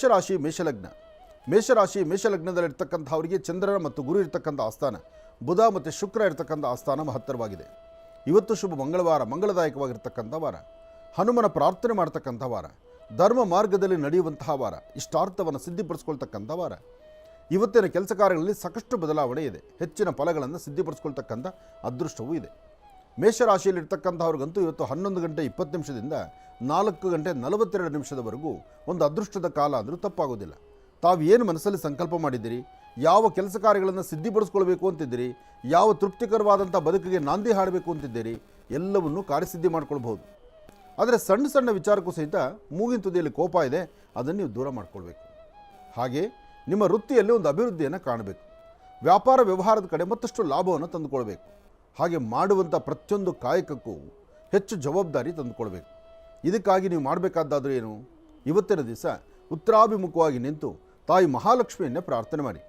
ಮೇಷರಾಶಿ, ಮೇಷಲಗ್ನ. ಮೇಷರಾಶಿ, ಮೇಷಲಗ್ನದಲ್ಲಿರ್ತಕ್ಕಂಥವರಿಗೆ ಚಂದ್ರನ ಮತ್ತು ಗುರು ಇರ್ತಕ್ಕಂಥ ಆಸ್ಥಾನ, ಬುಧ ಮತ್ತು ಶುಕ್ರ ಇರ್ತಕ್ಕಂಥ ಆಸ್ಥಾನ ಮಹತ್ತರವಾಗಿದೆ. ಇವತ್ತು ಶುಭ ಮಂಗಳವಾರ, ಮಂಗಳದಾಯಕವಾಗಿರ್ತಕ್ಕಂಥ ವಾರ. ಹನುಮನ ಪ್ರಾರ್ಥನೆ ಮಾಡ್ತಕ್ಕಂಥ ವಾರ. ಧರ್ಮ ಮಾರ್ಗದಲ್ಲಿ ನಡೆಯುವಂತಹ ವಾರ. ಇಷ್ಟಾರ್ಥವನ್ನು ಸಿದ್ಧಿಪಡಿಸ್ಕೊಳ್ತಕ್ಕಂಥ ವಾರ. ಇವತ್ತಿನ ಕೆಲಸ ಕಾರ್ಯಗಳಲ್ಲಿ ಸಾಕಷ್ಟು ಬದಲಾವಣೆ ಇದೆ. ಹೆಚ್ಚಿನ ಫಲಗಳನ್ನು ಸಿದ್ಧಿಪಡಿಸ್ಕೊಳ್ತಕ್ಕಂಥ ಅದೃಷ್ಟವೂ ಇದೆ. ಮೇಷರಾಶಿಯಲ್ಲಿರ್ತಕ್ಕಂಥವ್ರಿಗಂತೂ ಇವತ್ತು ಹನ್ನೊಂದು ಗಂಟೆ ಇಪ್ಪತ್ತು ನಿಮಿಷದಿಂದ ನಾಲ್ಕು ಗಂಟೆ ನಲವತ್ತೆರಡು ನಿಮಿಷದವರೆಗೂ ಒಂದು ಅದೃಷ್ಟದ ಕಾಲ ಅಂದರೂ ತಪ್ಪಾಗೋದಿಲ್ಲ. ತಾವು ಏನು ಮನಸ್ಸಲ್ಲಿ ಸಂಕಲ್ಪ ಮಾಡಿದ್ದೀರಿ? ಯಾವ ಕೆಲಸ ಕಾರ್ಯಗಳನ್ನು ಸಿದ್ಧಿಪಡಿಸ್ಕೊಳ್ಬೇಕು ಅಂತಿದ್ದೀರಿ? ಯಾವ ತೃಪ್ತಿಕರವಾದಂಥ ಬದುಕಿಗೆ ನಾಂದಿ ಹಾಡಬೇಕು ಅಂತಿದ್ದೀರಿ? ಎಲ್ಲವನ್ನೂ ಕಾರ್ಯಸಿದ್ಧಿ ಮಾಡ್ಕೊಳ್ಬಹುದು. ಆದರೆ ಸಣ್ಣ ಸಣ್ಣ ವಿಚಾರಕ್ಕೂ ಸಹಿತ ಮೂಗಿನ ತುದಿಯಲ್ಲಿ ಕೋಪ ಇದೆ, ಅದನ್ನು ನೀವು ದೂರ ಮಾಡ್ಕೊಳ್ಬೇಕು. ಹಾಗೆ ನಿಮ್ಮ ವೃತ್ತಿಯಲ್ಲಿ ಒಂದು ಅಭಿವೃದ್ಧಿಯನ್ನು ಕಾಣಬೇಕು. ವ್ಯಾಪಾರ ವ್ಯವಹಾರದ ಕಡೆ ಮತ್ತಷ್ಟು ಲಾಭವನ್ನು ತಂದುಕೊಳ್ಬೇಕು. ಹಾಗೆ ಮಾಡುವಂಥ ಪ್ರತಿಯೊಂದು ಕಾಯಕಕ್ಕೂ ಹೆಚ್ಚು ಜವಾಬ್ದಾರಿ ತಂದುಕೊಳ್ಬೇಕು. ಇದಕ್ಕಾಗಿ ನೀವು ಮಾಡಬೇಕಾದ್ದಾದರೂ ಏನು? ಇವತ್ತಿನ ದಿವಸ ಉತ್ತರಾಭಿಮುಖವಾಗಿ ನಿಂತು ತಾಯಿ ಮಹಾಲಕ್ಷ್ಮಿಯನ್ನೇ ಪ್ರಾರ್ಥನೆ ಮಾಡಿ.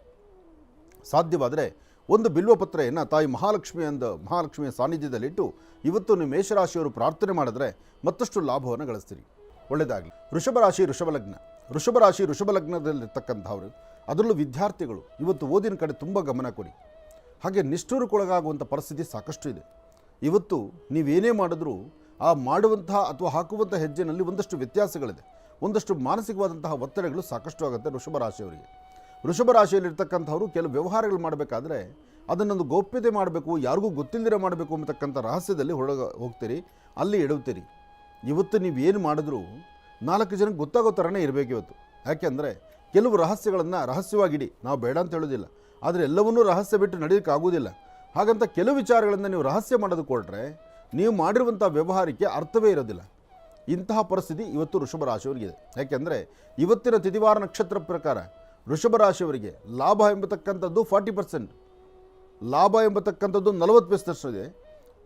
ಸಾಧ್ಯವಾದರೆ ಒಂದು ಬಿಲ್ವಪತ್ರೆಯನ್ನು ತಾಯಿ ಮಹಾಲಕ್ಷ್ಮಿ ಅಂದ ಮಹಾಲಕ್ಷ್ಮಿಯ ಸಾನ್ನಿಧ್ಯದಲ್ಲಿಟ್ಟು ಇವತ್ತು ನೀವು ಮೇಷರಾಶಿಯವರು ಪ್ರಾರ್ಥನೆ ಮಾಡಿದ್ರೆ ಮತ್ತಷ್ಟು ಲಾಭವನ್ನು ಗಳಿಸ್ತೀರಿ. ಒಳ್ಳೆಯದಾಗಲಿ ವೃಷಭ ರಾಶಿ, ವೃಷಭ ಲಗ್ನ. ವೃಷಭ ರಾಶಿ, ವೃಷಭ ಲಗ್ನದಲ್ಲಿರ್ತಕ್ಕಂಥವ್ರು, ಅದರಲ್ಲೂ ವಿದ್ಯಾರ್ಥಿಗಳು ಇವತ್ತು ಓದಿನ ಕಡೆ ತುಂಬ ಗಮನ ಕೊಡಿ. ಹಾಗೆ ನಿಷ್ಠೂರಕ್ಕೊಳಗಾಗುವಂಥ ಪರಿಸ್ಥಿತಿ ಸಾಕಷ್ಟು ಇದೆ. ಇವತ್ತು ನೀವೇನೇ ಮಾಡಿದ್ರೂ ಆ ಮಾಡುವಂತಹ ಅಥವಾ ಹಾಕುವಂಥ ಹೆಜ್ಜೆನಲ್ಲಿ ಒಂದಷ್ಟು ವ್ಯತ್ಯಾಸಗಳಿದೆ. ಒಂದಷ್ಟು ಮಾನಸಿಕವಾದಂತಹ ಒತ್ತಡಗಳು ಸಾಕಷ್ಟು ಆಗುತ್ತೆ ವೃಷಭ ರಾಶಿಯವರಿಗೆ. ವೃಷಭ ರಾಶಿಯಲ್ಲಿರ್ತಕ್ಕಂಥವ್ರು ಕೆಲವು ವ್ಯವಹಾರಗಳು ಮಾಡಬೇಕಾದ್ರೆ ಅದನ್ನೊಂದು ಗೌಪ್ಯತೆ ಮಾಡಬೇಕು, ಯಾರಿಗೂ ಗೊತ್ತಿಲ್ಲದಿರ ಮಾಡಬೇಕು ಅಂತಕ್ಕಂಥ ರಹಸ್ಯದಲ್ಲಿ ಹೊರಗೆ ಹೋಗ್ತೀರಿ, ಅಲ್ಲಿ ಎಡುತ್ತೀರಿ ಇವತ್ತು ನೀವು ಏನು ಮಾಡಿದ್ರೂ ನಾಲ್ಕು ಜನಕ್ಕೆ ಗೊತ್ತಾಗೋ ಥರನೇ ಇರಬೇಕು ಇವತ್ತು. ಯಾಕೆಂದರೆ ಕೆಲವು ರಹಸ್ಯಗಳನ್ನು ರಹಸ್ಯವಾಗಿಡಿ, ನಾವು ಬೇಡ ಅಂತ ಹೇಳೋದಿಲ್ಲ. ಆದರೆ ಎಲ್ಲವನ್ನೂ ರಹಸ್ಯ ಬಿಟ್ಟು ನಡೆಯೋಕ್ಕಾಗೋದಿಲ್ಲ ಹಾಗಂತ ಕೆಲವು ವಿಚಾರಗಳನ್ನು ನೀವು ರಹಸ್ಯ ಮಾಡೋದು ಕೊಟ್ಟರೆ ನೀವು ಮಾಡಿರುವಂಥ ವ್ಯವಹಾರಕ್ಕೆ ಅರ್ಥವೇ ಇರೋದಿಲ್ಲ. ಇಂತಹ ಪರಿಸ್ಥಿತಿ ಇವತ್ತು ವೃಷಭ ರಾಶಿಯವರಿಗಿದೆ ಯಾಕೆಂದರೆ ಇವತ್ತಿನ ತಿಥಿವಾರ ನಕ್ಷತ್ರ ಪ್ರಕಾರ ವೃಷಭ ರಾಶಿಯವರಿಗೆ ಲಾಭ ಎಂಬತಕ್ಕಂಥದ್ದು ಫಾರ್ಟಿ ಪರ್ಸೆಂಟ್, ಲಾಭ ಎಂಬತಕ್ಕಂಥದ್ದು ನಲವತ್ತು ಪರ್ಸೆಂಟಿದೆ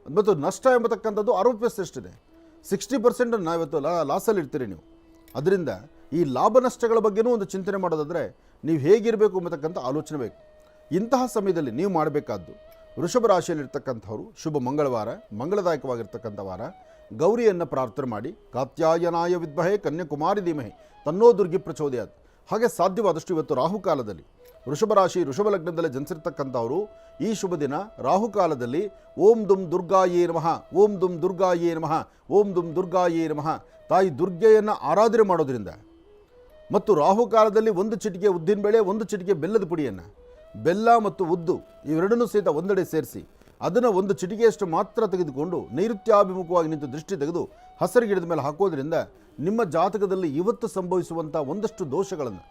ಮತ್ತು ನಷ್ಟ ಎಂಬತಕ್ಕಂಥದ್ದು ಅರವತ್ತು ಪರ್ಸೆಂಟಿದೆ ಸಿಕ್ಸ್ಟಿ ಪರ್ಸೆಂಟ್ ಇವತ್ತು ಲಾಸಲ್ಲಿ ಇರ್ತೀರಿ ನೀವು. ಅದರಿಂದ ಈ ಲಾಭ ನಷ್ಟಗಳ ಬಗ್ಗೆನೂ ಒಂದು ಚಿಂತನೆ ಮಾಡೋದಾದರೆ ನೀವು ಹೇಗಿರಬೇಕು ಎಂಬತಕ್ಕಂಥ ಆಲೋಚನೆ ಬೇಕು. ಇಂತಹ ಸಮಯದಲ್ಲಿ ನೀವು ಮಾಡಬೇಕಾದ್ದು ವೃಷಭ ರಾಶಿಯಲ್ಲಿರ್ತಕ್ಕಂಥವ್ರು ಶುಭ ಮಂಗಳವಾರ ಮಂಗಳದಾಯಕವಾಗಿರ್ತಕ್ಕಂಥ ವಾರ ಗೌರಿಯನ್ನು ಪ್ರಾರ್ಥನೆ ಮಾಡಿ, ಕಾತ್ಯಾಯನಾಯ ವಿದ್ಮಹೆ ಕನ್ಯಾಕುಮಾರಿ ಧೀಮಹೆ, ತನ್ನೋ ದುರ್ಗಿ ಪ್ರಚೋದಯಾತ್. ಹಾಗೆ ಸಾಧ್ಯವಾದಷ್ಟು ಇವತ್ತು ರಾಹುಕಾಲದಲ್ಲಿ ವೃಷಭ ರಾಶಿ, ವೃಷಭ ಲಗ್ನದಲ್ಲಿ ಜನಿಸಿರ್ತಕ್ಕಂಥವರು, ಈ ಶುಭ ದಿನ ರಾಹುಕಾಲದಲ್ಲಿ ಓಂ ದುಂ ದುರ್ಗಾಯೇ ನಮಃ, ಓಂ ದುಂ ದುರ್ಗಾಯೇ ನಮಃ, ಓಂ ದುಂ ದುರ್ಗಾಯೇ ನಮಃ, ತಾಯಿ ದುರ್ಗೆಯನ್ನು ಆರಾಧನೆ ಮಾಡೋದ್ರಿಂದ, ಮತ್ತು ರಾಹುಕಾಲದಲ್ಲಿ ಒಂದು ಚಿಟಿಕೆ ಉದ್ದಿನ ಬೆಳೆ, ಒಂದು ಚಿಟಿಕೆ ಬೆಲ್ಲದ ಪುಡಿಯನ್ನು ಬೆಲ್ಲ ಮತ್ತು ಉದ್ದು ಇವೆರಡನ್ನೂ ಸಹಿತ ಒಂದೆಡೆ ಸೇರಿಸಿ, ಅದನ್ನು ಒಂದು ಚಿಟಿಕೆಯಷ್ಟು ಮಾತ್ರ ತೆಗೆದುಕೊಂಡು ನೈಋತ್ಯಾಭಿಮುಖವಾಗಿ ನಿಂತು ದೃಷ್ಟಿ ತೆಗೆದು ಹಸಿರು ಗಿಡದ ಮೇಲೆ ಹಾಕೋದ್ರಿಂದ ನಿಮ್ಮ ಜಾತಕದಲ್ಲಿ ಇವತ್ತು ಸಂಭವಿಸುವಂಥ ಒಂದಷ್ಟು ದೋಷಗಳನ್ನು,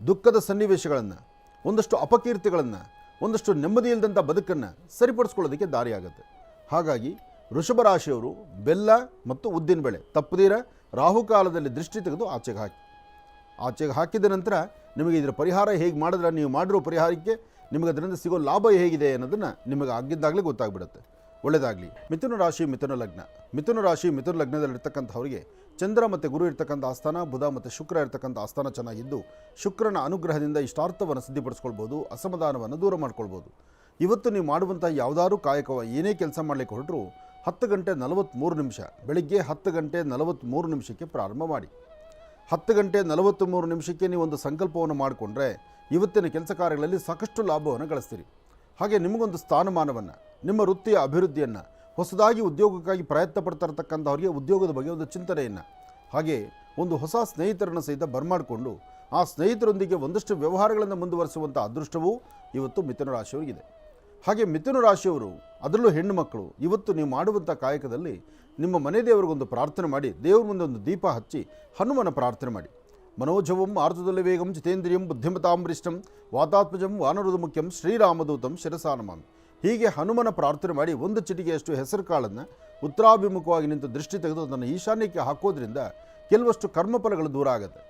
ದುಃಖದ ಸನ್ನಿವೇಶಗಳನ್ನು, ಒಂದಷ್ಟು ಅಪಕೀರ್ತಿಗಳನ್ನು, ಒಂದಷ್ಟು ನೆಮ್ಮದಿ ಇಲ್ಲದಂಥ ಬದುಕನ್ನು ಸರಿಪಡಿಸ್ಕೊಳ್ಳೋದಕ್ಕೆ ದಾರಿಯಾಗುತ್ತೆ. ಹಾಗಾಗಿ ರಾಶಿಯವರು ಬೆಲ್ಲ ಮತ್ತು ಉದ್ದಿನಬೇಳೆ ತಪ್ಪದೀರ ರಾಹುಕಾಲದಲ್ಲಿ ದೃಷ್ಟಿ ತೆಗೆದು ಆಚೆಗೆ ಹಾಕಿ. ಆಚೆಗೆ ಹಾಕಿದ ನಂತರ ನಿಮಗೆ ಇದರ ಪರಿಹಾರ ಹೇಗೆ ಮಾಡಿದ್ರೆ ನೀವು ಮಾಡಿರೋ ಪರಿಹಾರಕ್ಕೆ ನಿಮಗೆ ಅದರಿಂದ ಸಿಗೋ ಲಾಭ ಹೇಗಿದೆ ಅನ್ನೋದನ್ನು ನಿಮಗೆ ಆಗಿದ್ದಾಗಲೇ ಗೊತ್ತಾಗ್ಬಿಡುತ್ತೆ. ಒಳ್ಳೆಯದಾಗಲಿ. ಮಿಥುನ ರಾಶಿ, ಮಿಥುನ ಲಗ್ನ. ಮಿಥುನ ರಾಶಿ, ಮಿಥುನ ಲಗ್ನದಲ್ಲಿರ್ತಕ್ಕಂಥವರಿಗೆ ಚಂದ್ರ ಮತ್ತು ಗುರು ಇರ್ತಕ್ಕಂಥ ಆಸ್ಥಾನ, ಬುಧ ಮತ್ತು ಶುಕ್ರ ಇರ್ತಕ್ಕಂಥ ಆಸ್ಥಾನ ಚೆನ್ನಾಗಿದ್ದು ಶುಕ್ರನ ಅನುಗ್ರಹದಿಂದ ಇಷ್ಟಾರ್ಥವನ್ನು ಸಿದ್ಧಿಪಡಿಸ್ಕೊಳ್ಬೋದು, ಅಸಮಾಧಾನವನ್ನು ದೂರ ಮಾಡ್ಕೊಳ್ಬೋದು. ಇವತ್ತು ನೀವು ಮಾಡುವಂಥ ಯಾವುದಾದ್ರೂ ಕಾಯಕವ ಏನೇ ಕೆಲಸ ಮಾಡಲಿಕ್ಕೆ ಹೊರಟರು ಹತ್ತು ಗಂಟೆ ನಲವತ್ತ್ಮೂರು ನಿಮಿಷ, ಬೆಳಿಗ್ಗೆ ಹತ್ತು ಗಂಟೆ ನಲವತ್ತ್ಮೂರು ನಿಮಿಷಕ್ಕೆ ಪ್ರಾರಂಭ ಮಾಡಿ. ಹತ್ತು ಗಂಟೆ ನಲವತ್ತು ಮೂರು ನಿಮಿಷಕ್ಕೆ ನೀವು ಒಂದು ಸಂಕಲ್ಪವನ್ನು ಮಾಡಿಕೊಂಡ್ರೆ ಇವತ್ತಿನ ಕೆಲಸ ಕಾರ್ಯಗಳಲ್ಲಿ ಸಾಕಷ್ಟು ಲಾಭವನ್ನು ಗಳಿಸ್ತೀರಿ. ಹಾಗೆ ನಿಮಗೊಂದು ಸ್ಥಾನಮಾನವನ್ನು, ನಿಮ್ಮ ವೃತ್ತಿಯ ಅಭಿವೃದ್ಧಿಯನ್ನು, ಹೊಸದಾಗಿ ಉದ್ಯೋಗಕ್ಕಾಗಿ ಪ್ರಯತ್ನ ಪಡ್ತಾ ಉದ್ಯೋಗದ ಬಗ್ಗೆ ಒಂದು ಚಿಂತನೆಯನ್ನು, ಹಾಗೆ ಒಂದು ಹೊಸ ಸ್ನೇಹಿತರನ್ನು ಸಹಿತ ಬರ್ಮಾಡಿಕೊಂಡು ಆ ಸ್ನೇಹಿತರೊಂದಿಗೆ ಒಂದಷ್ಟು ವ್ಯವಹಾರಗಳನ್ನು ಮುಂದುವರಿಸುವಂಥ ಅದೃಷ್ಟವೂ ಇವತ್ತು ಮಿಥುನ ರಾಶಿಯವರಿಗಿದೆ. ಹಾಗೆ ಮಿಥುನ ರಾಶಿಯವರು, ಅದರಲ್ಲೂ ಹೆಣ್ಣು ಮಕ್ಕಳು, ಇವತ್ತು ನೀವು ಮಾಡುವಂಥ ಕಾಯಕದಲ್ಲಿ ನಿಮ್ಮ ಮನೆ ದೇವರಿಗೊಂದು ಪ್ರಾರ್ಥನೆ ಮಾಡಿ, ದೇವ್ರ ಮುಂದೆ ಒಂದು ದೀಪ ಹಚ್ಚಿ ಹನುಮನ ಪ್ರಾರ್ಥನೆ ಮಾಡಿ. ಮನೋಜವಂ ಆರ್ತದಲ್ಲಿ ವೇಗಂ, ಜಿತೇಂದ್ರಿಯಂ ಬುದ್ಧಿಮತಾಂಬರಿಷ್ಟಂ ವಾತಾತ್ಮಜಂ ವಾನರುದ ಮುಖ್ಯಂ ಶ್ರೀರಾಮದೂತಂ ಶಿರಸಾನಮಾಮಿ ಹೀಗೆ ಹನುಮನ ಪ್ರಾರ್ಥನೆ ಮಾಡಿ ಒಂದು ಚಿಟಿಗೆಯಷ್ಟು ಹೆಸರು ಕಾಳನ್ನು ಉತ್ತರಾಭಿಮುಖವಾಗಿ ನಿಂತು ದೃಷ್ಟಿ ತೆಗೆದು ಅದನ್ನು ಈಶಾನ್ಯಕ್ಕೆ ಹಾಕೋದ್ರಿಂದ ಕೆಲವಷ್ಟು ಕರ್ಮಫಲಗಳು ದೂರ ಆಗುತ್ತೆ.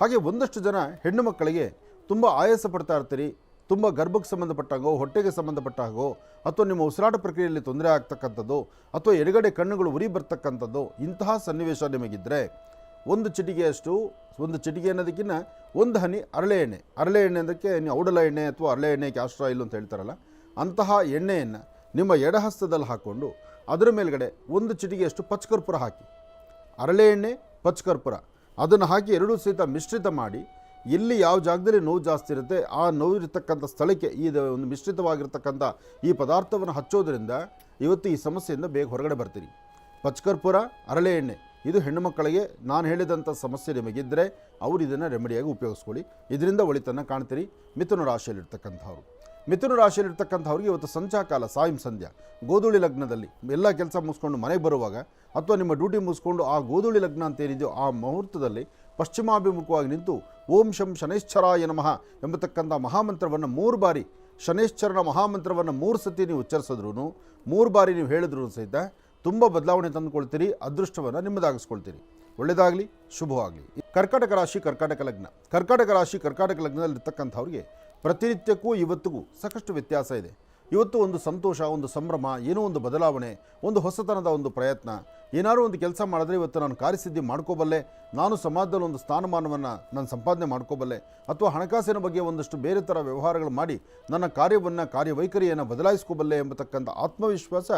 ಹಾಗೆ ಒಂದಷ್ಟು ಜನ ಹೆಣ್ಣು ಮಕ್ಕಳಿಗೆ ತುಂಬ ಆಯಾಸ ಪಡ್ತಾ ಇರ್ತೀರಿ ತುಂಬ ಗರ್ಭಕ್ಕೆ ಸಂಬಂಧಪಟ್ಟಾಗೋ, ಹೊಟ್ಟೆಗೆ ಸಂಬಂಧಪಟ್ಟಾಗೋ, ಅಥವಾ ನಿಮ್ಮ ಉಸಿರಾಟ ಪ್ರಕ್ರಿಯೆಯಲ್ಲಿ ತೊಂದರೆ ಆಗ್ತಕ್ಕಂಥದ್ದು, ಅಥವಾ ಎಡಗಡೆ ಕಣ್ಣುಗಳು ಉರಿ ಬರ್ತಕ್ಕಂಥದ್ದು, ಇಂತಹ ಸನ್ನಿವೇಶ ನಿಮಗಿದ್ದರೆ ಒಂದು ಚಿಟಿಕೆಯಷ್ಟು ಒಂದು ಚಿಟಿಗೆ ಅನ್ನೋದಕ್ಕಿಂತ ಒಂದು ಹನಿ ಅರಳೆ ಎಣ್ಣೆ. ಅರಳೆ ಎಣ್ಣೆ ಅದಕ್ಕೆ ನೀವು ಔಡಲ ಎಣ್ಣೆ ಅಥವಾ ಅರಳೆ ಎಣ್ಣೆ ಕ್ಯಾಸ್ಟ್ರ ಆಯಿಲ್ ಅಂತ ಹೇಳ್ತಾರಲ್ಲ, ಅಂತಹ ಎಣ್ಣೆಯನ್ನು ನಿಮ್ಮ ಎಡಹಸ್ತದಲ್ಲಿ ಹಾಕ್ಕೊಂಡು ಅದರ ಮೇಲ್ಗಡೆ ಒಂದು ಚಿಟಿಗೆಯಷ್ಟು ಪಚ್ಕರ್ಪುರ ಹಾಕಿ. ಅರಳೆ ಎಣ್ಣೆ ಪಚ್ಕರ್ಪುರ ಅದನ್ನು ಹಾಕಿ ಎರಡೂ ಸಹಿತ ಮಿಶ್ರಿತ ಮಾಡಿ ಎಲ್ಲಿ ಯಾವ ಜಾಗದಲ್ಲಿ ನೋವು ಜಾಸ್ತಿ ಇರುತ್ತೆ, ಆ ನೋವು ಇರತಕ್ಕಂಥ ಸ್ಥಳಕ್ಕೆ ಈ ಒಂದು ಮಿಶ್ರಿತವಾಗಿರ್ತಕ್ಕಂಥ ಈ ಪದಾರ್ಥವನ್ನು ಹಚ್ಚೋದ್ರಿಂದ ಇವತ್ತು ಈ ಸಮಸ್ಯೆಯಿಂದ ಬೇಗ ಹೊರಗಡೆ ಬರ್ತೀರಿ. ಪಚ್ಕರ್ಪುರ, ಅರಳೆ ಎಣ್ಣೆ, ಇದು ಹೆಣ್ಣು ಮಕ್ಕಳಿಗೆ ನಾನು ಹೇಳಿದಂಥ ಸಮಸ್ಯೆ ನಿಮಗಿದ್ದರೆ ಅವರು ಇದನ್ನು ರೆಮಿಡಿಯಾಗಿ ಉಪಯೋಗಿಸ್ಕೊಳ್ಳಿ. ಇದರಿಂದ ಒಳಿತನ್ನು ಕಾಣ್ತೀರಿ. ಮಿಥುನ ರಾಶಿಯಲ್ಲಿರ್ತಕ್ಕಂಥವ್ರು. ಮಿಥುನ ರಾಶಿಯಲ್ಲಿರ್ತಕ್ಕಂಥವ್ರಿಗೆ ಇವತ್ತು ಸಂಚಾಕಾಲ ಸಾಯಂ ಸಂಧ್ಯಾ. ಗೋಧೂಳಿ ಲಗ್ನದಲ್ಲಿ ಎಲ್ಲ ಕೆಲಸ ಮುಗಿಸ್ಕೊಂಡು ಮನೆಗೆ ಬರುವಾಗ ಅಥವಾ ನಿಮ್ಮ ಡ್ಯೂಟಿ ಮುಗಿಸ್ಕೊಂಡು ಆ ಗೋಧೂಳಿ ಲಗ್ನ ಅಂತ ಏನಿದೆಯೋ ಆ ಮುಹೂರ್ತದಲ್ಲಿ ಪಶ್ಚಿಮಾಭಿಮುಖವಾಗಿ ನಿಂತು ಓಂ ಶಂ ಶನೈಶ್ಚರಾಯ ನಮಃ ಎಂಬತಕ್ಕಂಥ ಮಹಾಮಂತ್ರವನ್ನು ಮೂರು ಬಾರಿ ಶನೈಶ್ಚರನ ಮಹಾಮಂತ್ರವನ್ನು ಮೂರು ಸತಿ ನೀವು ಉಚ್ಚರಿಸಿದ್ರು ಮೂರು ಬಾರಿ ನೀವು ಹೇಳಿದ್ರು ಸಹಿತ ತುಂಬ ಬದಲಾವಣೆ ತಂದುಕೊಳ್ತೀರಿ, ಅದೃಷ್ಟವನ್ನು ನಿಮ್ಮದಾಗಿಸ್ಕೊಳ್ತೀರಿ. ಒಳ್ಳೆಯದಾಗಲಿ, ಶುಭವಾಗಲಿ. ಕರ್ಕಾಟಕ ರಾಶಿ, ಕರ್ಕಾಟಕ ಲಗ್ನ. ಕರ್ಕಾಟಕ ರಾಶಿ, ಕರ್ಕಾಟಕ ಲಗ್ನದಲ್ಲಿರ್ತಕ್ಕಂಥವ್ರಿಗೆ ಪ್ರತಿನಿತ್ಯಕ್ಕೂ, ಇವತ್ತಿಗೂ ಸಾಕಷ್ಟು ವ್ಯತ್ಯಾಸ ಇದೆ. ಇವತ್ತು ಒಂದು ಸಂತೋಷ, ಒಂದು ಸಂಭ್ರಮ, ಏನೋ ಒಂದು ಬದಲಾವಣೆ, ಒಂದು ಹೊಸತನದ ಒಂದು ಪ್ರಯತ್ನ. ಏನಾದರೂ ಒಂದು ಕೆಲಸ ಮಾಡಿದ್ರೆ ಇವತ್ತು ನಾನು ಕಾರ್ಯಸಿದ್ಧಿ ಮಾಡ್ಕೋಬಲ್ಲೆ, ನಾನು ಸಮಾಜದಲ್ಲಿ ಒಂದು ಸ್ಥಾನಮಾನವನ್ನು ನಾನು ಸಂಪಾದನೆ ಮಾಡ್ಕೋಬಲ್ಲೆ, ಅಥವಾ ಹಣಕಾಸಿನ ಬಗ್ಗೆ ಒಂದಷ್ಟು ಬೇರೆ ಥರ ವ್ಯವಹಾರಗಳು ಮಾಡಿ ನನ್ನ ಕಾರ್ಯವನ್ನು, ಕಾರ್ಯವೈಖರಿಯನ್ನು ಬದಲಾಯಿಸ್ಕೋಬಲ್ಲೆ ಎಂಬತಕ್ಕಂಥ ಆತ್ಮವಿಶ್ವಾಸ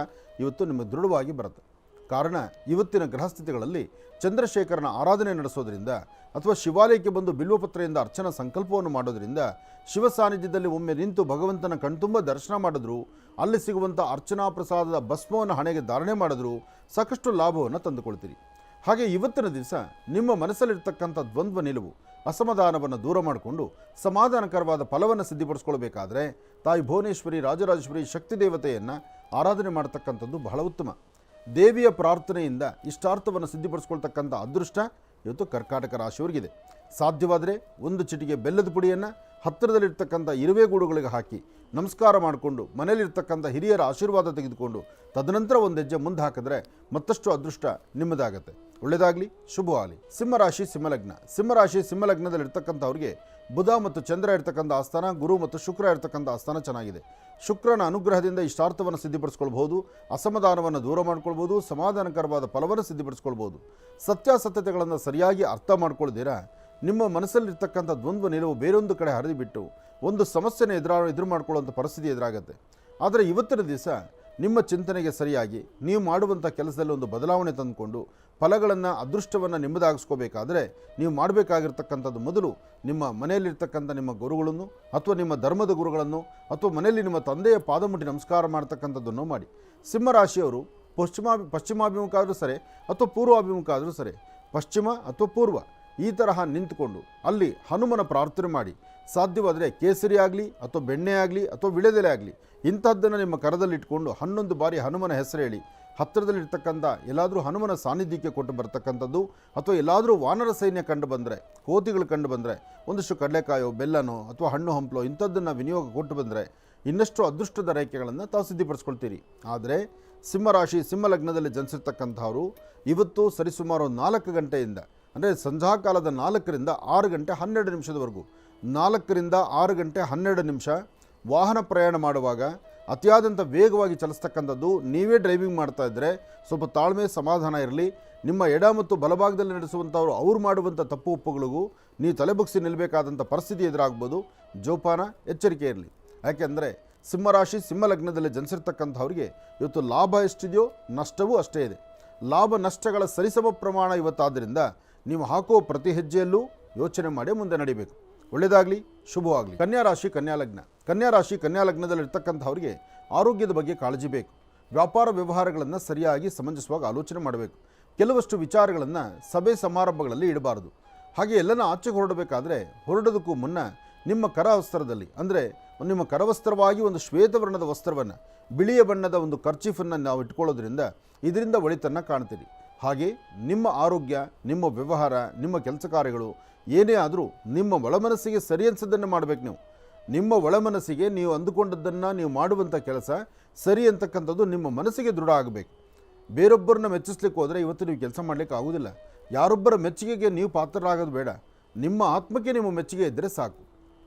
ಇವತ್ತು ನಿಮಗೆ ದೃಢವಾಗಿ ಬರುತ್ತೆ. ಕಾರಣ ಇವತ್ತಿನ ಗ್ರಹಸ್ಥಿತಿಗಳಲ್ಲಿ ಚಂದ್ರಶೇಖರನ ಆರಾಧನೆ ನಡೆಸೋದ್ರಿಂದ ಅಥವಾ ಶಿವಾಲಯಕ್ಕೆ ಬಂದು ಬಿಲ್ವಪತ್ರೆಯಿಂದ ಅರ್ಚನಾ ಸಂಕಲ್ಪವನ್ನು ಮಾಡೋದರಿಂದ ಶಿವ ಸಾನ್ನಿಧ್ಯದಲ್ಲಿ ಒಮ್ಮೆ ನಿಂತು ಭಗವಂತನ ಕಣ್ತುಂಬ ದರ್ಶನ ಮಾಡಿದ್ರು, ಅಲ್ಲಿ ಸಿಗುವಂಥ ಅರ್ಚನಾ ಪ್ರಸಾದದ ಭಸ್ಮವನ್ನು ಹಣೆಗೆ ಧಾರಣೆ ಮಾಡಿದ್ರು, ಸಾಕಷ್ಟು ಲಾಭವನ್ನು ತಂದುಕೊಳ್ತೀರಿ. ಹಾಗೆ ಇವತ್ತಿನ ದಿವಸ ನಿಮ್ಮ ಮನಸ್ಸಲ್ಲಿರ್ತಕ್ಕಂಥ ದ್ವಂದ್ವ ನಿಲುವು, ಅಸಮಾಧಾನವನ್ನು ದೂರ ಮಾಡಿಕೊಂಡು ಸಮಾಧಾನಕರವಾದ ಫಲವನ್ನು ಸಿದ್ಧಿಪಡಿಸ್ಕೊಳ್ಬೇಕಾದ್ರೆ ತಾಯಿ ಭುವನೇಶ್ವರಿ, ರಾಜರಾಜೇಶ್ವರಿ ಶಕ್ತಿ ದೇವತೆಯನ್ನು ಆರಾಧನೆ ಮಾಡತಕ್ಕಂಥದ್ದು ಬಹಳ ಉತ್ತಮ. ದೇವಿಯ ಪ್ರಾರ್ಥನೆಯಿಂದ ಇಷ್ಟಾರ್ಥವನ್ನು ಸಿದ್ಧಿಪಡಿಸ್ಕೊಳ್ತಕ್ಕಂಥ ಅದೃಷ್ಟ ಇವತ್ತು ಕರ್ಕಾಟಕ ರಾಶಿಯವರಿಗಿದೆ. ಸಾಧ್ಯವಾದರೆ ಒಂದು ಚಿಟಿಗೆ ಬೆಲ್ಲದ ಪುಡಿಯನ್ನು, ಹತ್ತಿರದಲ್ಲಿರ್ತಕ್ಕಂಥ ಇರುವೆ ಗೂಡುಗಳಿಗೆ ಹಾಕಿ ನಮಸ್ಕಾರ ಮಾಡಿಕೊಂಡು, ಮನೆಯಲ್ಲಿರ್ತಕ್ಕಂಥ ಹಿರಿಯರ ಆಶೀರ್ವಾದ ತೆಗೆದುಕೊಂಡು, ತದನಂತರ ಒಂದು ಹೆಜ್ಜೆ ಮುಂದೆ ಹಾಕಿದ್ರೆ ಮತ್ತಷ್ಟು ಅದೃಷ್ಟ ನಿಮ್ಮದಾಗತ್ತೆ. ಒಳ್ಳೆಯದಾಗಲಿ ಶುಭವಾಗಲಿ. ಸಿಂಹರಾಶಿ, ಸಿಂಹಲಗ್ನ. ಸಿಂಹರಾಶಿ ಸಿಂಹಲಗ್ನದಲ್ಲಿರ್ತಕ್ಕಂಥವ್ರಿಗೆ ಬುಧ ಮತ್ತು ಚಂದ್ರ ಇರ್ತಕ್ಕಂಥ ಆಸ್ಥಾನ, ಗುರು ಮತ್ತು ಶುಕ್ರ ಇರ್ತಕ್ಕಂಥ ಆಸ್ಥಾನ ಚೆನ್ನಾಗಿದೆ. ಶುಕ್ರನ ಅನುಗ್ರಹದಿಂದ ಇಷ್ಟಾರ್ಥವನ್ನು ಸಿದ್ಧಿಪಡಿಸ್ಕೊಳ್ಬಹುದು, ಅಸಮಾಧಾನವನ್ನು ದೂರ ಮಾಡ್ಕೊಳ್ಬೋದು ಸಮಾಧಾನಕರವಾದ ಫಲವನ್ನು ಸಿದ್ಧಿಪಡಿಸ್ಕೊಳ್ಬೋದು ಸತ್ಯಾಸತ್ಯತೆಗಳನ್ನು ಸರಿಯಾಗಿ ಅರ್ಥ ಮಾಡ್ಕೊಳ್ದಿರ, ನಿಮ್ಮ ಮನಸ್ಸಲ್ಲಿರ್ತಕ್ಕಂಥ ದ್ವಂದ್ವ ನಿಲುವು ಬೇರೊಂದು ಕಡೆ ಹರಿದುಬಿಟ್ಟು, ಒಂದು ಸಮಸ್ಯೆನ ಎದುರ ಎದುರು ಮಾಡ್ಕೊಳ್ಳುವಂಥ ಪರಿಸ್ಥಿತಿ ಎದುರಾಗುತ್ತೆ. ಆದರೆ ಇವತ್ತಿನ ದಿವಸ ನಿಮ್ಮ ಚಿಂತನೆಗೆ ಸರಿಯಾಗಿ ನೀವು ಮಾಡುವಂಥ ಕೆಲಸದಲ್ಲಿ ಒಂದು ಬದಲಾವಣೆ ತಂದುಕೊಂಡು ಫಲಗಳನ್ನು, ಅದೃಷ್ಟವನ್ನು ನಿಮ್ಮದಾಗಿಸ್ಕೋಬೇಕಾದ್ರೆ ನೀವು ಮಾಡಬೇಕಾಗಿರ್ತಕ್ಕಂಥದ್ದು ಮೊದಲು ನಿಮ್ಮ ಮನೆಯಲ್ಲಿರ್ತಕ್ಕಂಥ ನಿಮ್ಮ ಗುರುಗಳನ್ನು ಅಥವಾ ನಿಮ್ಮ ಧರ್ಮದ ಗುರುಗಳನ್ನು ಅಥವಾ ಮನೆಯಲ್ಲಿ ನಿಮ್ಮ ತಂದೆಯ ಪಾದಮುಟ್ಟಿ ನಮಸ್ಕಾರ ಮಾಡ್ತಕ್ಕಂಥದ್ದನ್ನು ಮಾಡಿ. ಸಿಂಹರಾಶಿಯವರು ಪಶ್ಚಿಮ ಪಶ್ಚಿಮಾಭಿಮುಖ ಆದರೂ ಸರಿ ಅಥವಾ ಪೂರ್ವಾಭಿಮುಖ ಆದರೂ ಸರಿ, ಪಶ್ಚಿಮ ಅಥವಾ ಪೂರ್ವ ಈ ತರಹ ನಿಂತುಕೊಂಡು ಅಲ್ಲಿ ಹನುಮನ ಪ್ರಾರ್ಥನೆ ಮಾಡಿ ಸಾಧ್ಯವಾದರೆ ಕೇಸರಿ ಆಗಲಿ ಅಥವಾ ಬೆಣ್ಣೆ ಆಗಲಿ ಅಥವಾ ವಿಳೆದೆಲೆ ಆಗಲಿ ಇಂಥದ್ದನ್ನು ನಿಮ್ಮ ಕರದಲ್ಲಿಟ್ಕೊಂಡು ಹನ್ನೊಂದು ಬಾರಿ ಹನುಮನ ಹೆಸರು ಹೇಳಿ. ಹತ್ತಿರದಲ್ಲಿರ್ತಕ್ಕಂಥ ಎಲ್ಲಾದರೂ ಹನುಮನ ಸಾನ್ನಿಧ್ಯಕ್ಕೆ ಕೊಟ್ಟು ಬರ್ತಕ್ಕಂಥದ್ದು ಅಥವಾ ಎಲ್ಲಾದರೂ ವಾನರ ಸೈನ್ಯ ಕಂಡು ಬಂದರೆ, ಕೋತಿಗಳು ಕಂಡು ಬಂದರೆ, ಒಂದಿಷ್ಟು ಕಡಲೆಕಾಯೋ, ಬೆಲ್ಲನೋ ಅಥವಾ ಹಣ್ಣು ಹಂಪಲೋ ಇಂಥದ್ದನ್ನು ವಿನಿಯೋಗ ಕೊಟ್ಟು ಬಂದರೆ ಇನ್ನಷ್ಟು ಅದೃಷ್ಟದ ರೇಖೆಗಳನ್ನು ತಾವು ಸಿದ್ಧಿಪಡಿಸ್ಕೊಳ್ತೀರಿ. ಆದರೆ ಸಿಂಹರಾಶಿ, ಸಿಂಹಲಗ್ನದಲ್ಲಿ ಜನಿಸಿರ್ತಕ್ಕಂಥವರು ಇವತ್ತು ಸರಿಸುಮಾರು ನಾಲ್ಕು ಗಂಟೆಯಿಂದ, ಅಂದರೆ ಸಂಜಾಕಾಲದ ನಾಲ್ಕರಿಂದ ಆರು ಗಂಟೆ ಹನ್ನೆರಡು ನಿಮಿಷದವರೆಗೂ ನಾಲ್ಕರಿಂದ ಆರು ಗಂಟೆ ಹನ್ನೆರಡು ನಿಮಿಷ ವಾಹನ ಪ್ರಯಾಣ ಮಾಡುವಾಗ ಅತಿಯಾದಂಥ ವೇಗವಾಗಿ ಚಲಿಸ್ತಕ್ಕಂಥದ್ದು ನೀವೇ ಡ್ರೈವಿಂಗ್ ಮಾಡ್ತಾ ಇದ್ದರೆ ಸ್ವಲ್ಪ ತಾಳ್ಮೆ ಸಮಾಧಾನ ಇರಲಿ. ನಿಮ್ಮ ಎಡ ಮತ್ತು ಬಲಭಾಗದಲ್ಲಿ ನಡೆಸುವಂಥವ್ರು ಅವ್ರು ಮಾಡುವಂಥ ತಪ್ಪು ಒಪ್ಪುಗಳಿಗೂ ನೀವು ತಲೆಬುಗ್ಸಿ ನಿಲ್ಲಬೇಕಾದಂಥ ಪರಿಸ್ಥಿತಿ ಎದುರಾಗ್ಬೋದು. ಜೋಪಾನ, ಎಚ್ಚರಿಕೆ ಇರಲಿ. ಯಾಕೆಂದರೆ ಸಿಂಹರಾಶಿ ಸಿಂಹಲಗ್ನದಲ್ಲಿ ಜನಿಸಿರ್ತಕ್ಕಂಥವ್ರಿಗೆ ಇವತ್ತು ಲಾಭ ಎಷ್ಟಿದೆಯೋ ನಷ್ಟವೂ ಅಷ್ಟೇ ಇದೆ. ಲಾಭ ನಷ್ಟಗಳ ಸರಿಸಮ ಪ್ರಮಾಣ ಇವತ್ತಾದ್ದರಿಂದ ನೀವು ಹಾಕುವ ಪ್ರತಿ ಹೆಜ್ಜೆಯಲ್ಲೂ ಯೋಚನೆ ಮಾಡಿ ಮುಂದೆ ನಡಿಬೇಕು. ಒಳ್ಳೆಯದಾಗಲಿ ಶುಭವಾಗಲಿ. ಕನ್ಯಾ ರಾಶಿ, ಕನ್ಯಾ ಲಗ್ನ. ಕನ್ಯಾ ರಾಶಿ, ಕನ್ಯಾ ಲಗ್ನದಲ್ಲಿ ಇರ್ತಕ್ಕಂಥವ್ರಿಗೆ ಆರೋಗ್ಯದ ಬಗ್ಗೆ ಕಾಳಜಿ ಬೇಕು. ವ್ಯಾಪಾರ ವ್ಯವಹಾರಗಳನ್ನು ಸರಿಯಾಗಿ ಸಮಂಜಸವಾಗಿ ಆಲೋಚನೆ ಮಾಡಬೇಕು. ಕೆಲವಷ್ಟು ವಿಚಾರಗಳನ್ನು ಸಭೆ ಸಮಾರಂಭಗಳಲ್ಲಿ ಇಡಬಾರದು. ಹಾಗೆ ಎಲ್ಲನ ಆಚೆಗೆ ಹೊರಡಬೇಕಾದ್ರೆ ಹೊರಡೋದಕ್ಕೂ ಮುನ್ನ ನಿಮ್ಮ ಕರವಸ್ತ್ರದಲ್ಲಿ, ಅಂದರೆ ನಿಮ್ಮ ಕರವಸ್ತ್ರವಾಗಿ ಒಂದು ಶ್ವೇತವರ್ಣದ ವಸ್ತ್ರವನ್ನು, ಬಿಳಿಯ ಬಣ್ಣದ ಒಂದು ಕರ್ಚೀಫನ್ನು ನಾವು ಇಟ್ಕೊಳ್ಳೋದ್ರಿಂದ ಇದರಿಂದ ಒಳಿತನ್ನು ಕಾಣ್ತೀರಿ. ಹಾಗೆ ನಿಮ್ಮ ಆರೋಗ್ಯ, ನಿಮ್ಮ ವ್ಯವಹಾರ, ನಿಮ್ಮ ಕೆಲಸ ಕಾರ್ಯಗಳು ಏನೇ ಆದರೂ ನಿಮ್ಮ ಒಳಮನಸ್ಸಿಗೆ ಸರಿ ಅನ್ಸೋದನ್ನು ಮಾಡಬೇಕು ನೀವು. ನಿಮ್ಮ ಒಳಮನಸ್ಸಿಗೆ ನೀವು ಅಂದುಕೊಂಡದ್ದನ್ನು ನೀವು ಮಾಡುವಂಥ ಕೆಲಸ ಸರಿ ಅಂತಕ್ಕಂಥದ್ದು ನಿಮ್ಮ ಮನಸ್ಸಿಗೆ ದೃಢ ಆಗಬೇಕು. ಬೇರೊಬ್ಬರನ್ನ ಮೆಚ್ಚಿಸ್ಲಿಕ್ಕೆ ಹೋದರೆ ಇವತ್ತು ನೀವು ಕೆಲಸ ಮಾಡಲಿಕ್ಕೆ ಆಗೋದಿಲ್ಲ. ಯಾರೊಬ್ಬರ ಮೆಚ್ಚುಗೆಗೆ ನೀವು ಪಾತ್ರರಾಗೋದು ಬೇಡ. ನಿಮ್ಮ ಆತ್ಮಕ್ಕೆ ನಿಮ್ಮ ಮೆಚ್ಚುಗೆ ಇದ್ದರೆ ಸಾಕು.